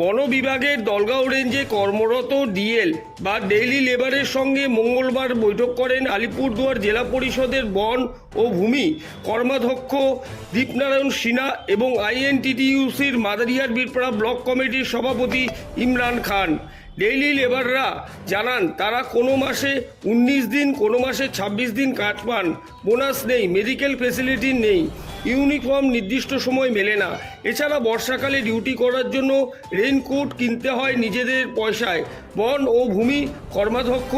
বন বিভাগের দলগাঁও রেঞ্জে কর্মরত ডিএল বা ডেইলি লেবারের সঙ্গে মঙ্গলবার বৈঠক করেন আলিপুরদুয়ার জেলা পরিষদের বন ও ভূমি কর্মাধ্যক্ষ দীপনারায়ণ সিনহা এবং আইএনটিটিইউসির মাদারিয়ার বীরপাড়া ব্লক কমিটির সভাপতি ইমরান খান। ডেইলি লেবাররা জানান, তারা কোনো মাসে উনিশ দিন, কোনো মাসে ২৬ দিন কাজ পান। বোনাস নেই, মেডিকেল ফেসিলিটি নেই। ইউনিফর্ম নির্দিষ্ট সময় মেলে না। এছাড়া বর্ষাকালে ডিউটি করার জন্য রেইনকোট কিনতে হয় নিজেদের পয়সায়। বন ও ভূমি কর্মাধ্যক্ষ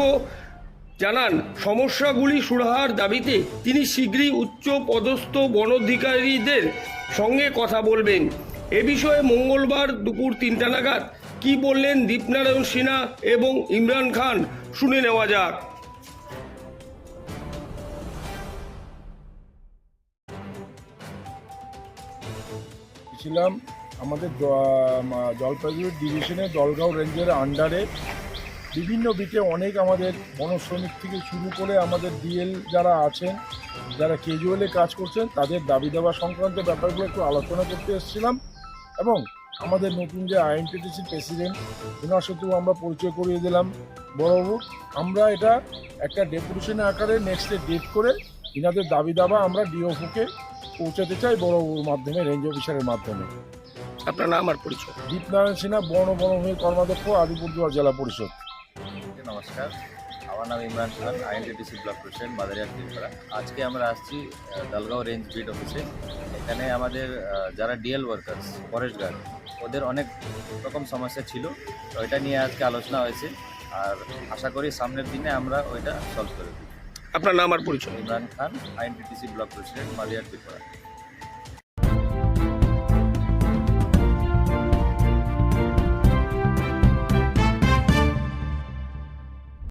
জানান, সমস্যাগুলি সুরাহার দাবিতে তিনি শীঘ্রই উচ্চ পদস্থ বন অধিকারীদের সঙ্গে কথা বলবেন। এ বিষয়ে মঙ্গলবার দুপুর তিনটা নাগাদ কি বললেন দীপনারায়ণ সিনহা এবং ইমরান খান, শুনে নেওয়া যাক। ছিলাম আমাদের জলপাইগুড়ি ডিভিশনে দলগাঁও রেঞ্জের আন্ডারে বিভিন্ন বিটে অনেক আমাদের বনশ্রমিক থেকে শুরু করে আমাদের ডিএল যারা আছেন, যারা কেজুয়ালে কাজ করছেন, তাদের দাবি দেওয়া সংক্রান্ত ব্যাপারগুলো একটু আলোচনা করতে এসেছিলাম এবং আমাদের নতুন যে আইএনটিটিসি প্রেসিডেন্ট ওনার সাথেও আমরা পরিচয় করিয়ে দিলাম। বড়বাবু, আমরা এটা একটা ডেপুটেশনের আকারে নেক্সট ডেট করে, ইনাদের দাবি দাবা আমরা ডিওফোকে পৌঁছাতে চাই বড়বাবুর মাধ্যমে রেঞ্জ অফিসারের মাধ্যমে। আপনার নাম আর পরিচয়? দীপনারায়ণ সিনহা বন বনভূমি কর্মাধ্যক্ষ আলিপুরদুয়ার জেলা পরিষদ। নমস্কার। আমার নাম Imran Khan INTTC block president Madariya Tripura. আজকে আমরা আসছি দালগাঁও রেঞ্জ বিট অফিসে এখানে আমাদের যারা ডিএল ওয়ার্কার্স ফরেস্ট গার্ড ওদের অনেক রকম সমস্যা ছিল। তো এটা নিয়ে আজকে আলোচনা হয়েছে। আর আশা করি সামনের দিনে আমরা ওইটা সলভ করে দিই আপনার নাম আর পরিচয়? Imran Khan INTTC block president Maliar Tripura.